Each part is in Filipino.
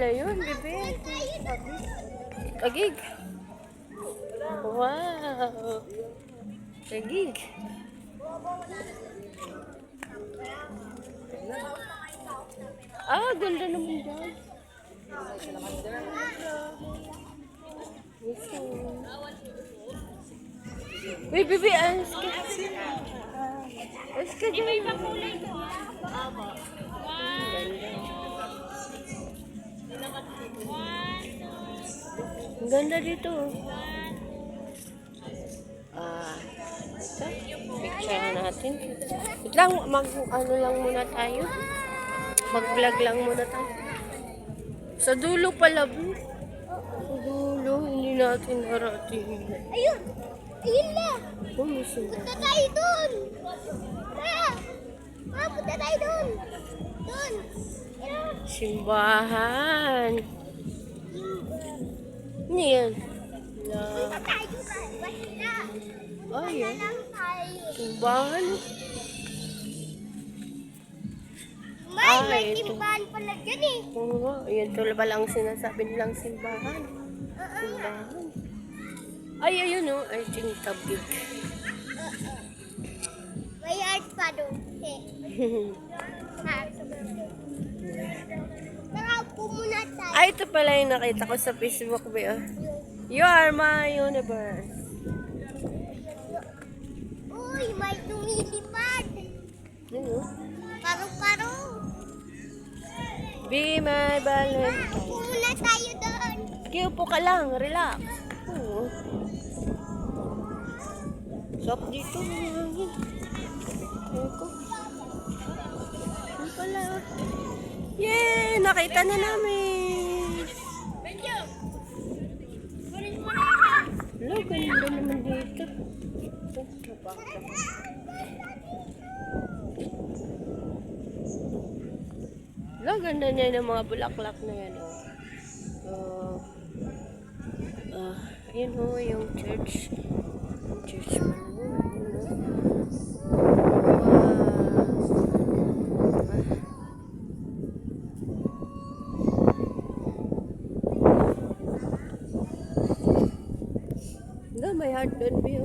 pala yun, bebe. Agig. Wow. Agig. Ah, ganda naman dyan. Uy, bebe, ayos ka. Ayos ka dyan. Iba kulay to, Ang ganda dito. Ah, ito. Picture natin. Wait lang, mag, ano lang muna tayo. Mag-vlog lang muna tayo. Sa dulo pala, bu. Sa dulo, hindi natin narating. Ayun! Ayun na! Oh, may sila. Punta tayo dun! Kaya! Ah, punta tayo dun! Dun! Simbahan. Ano yan? Na, ay, ah. lang tayo. Simbahan. May, Ah, may timbahan pala dyan eh. Oo nga, yan tuloy ba lang sinasabi nilang simbahan? Ah, Simbahan. Ay, ayun oh. I think tabig. May art pa dun. Eh, Ay, ito pala yung nakita ko sa Facebook. Be, oh. You are my universe. Uy, may lumilipad. Ano? Paro-paro. Be my Ma, valentine. upo muna tayo doon. Sige, upo ka lang. Relax. Oo. Sok dito. Eko. Ano pala? Yay! Nakita na namin. Ganda naman dito. Hello, ganda niya ng mga bulaklak na yan. Oh. Oh. Ah, ayun ho, yung church. Yung church man ho. Ayun, oh. Wow. Wala, may heart doon, Bill.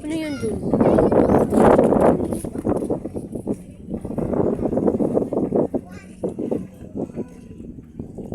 Ano yun dun?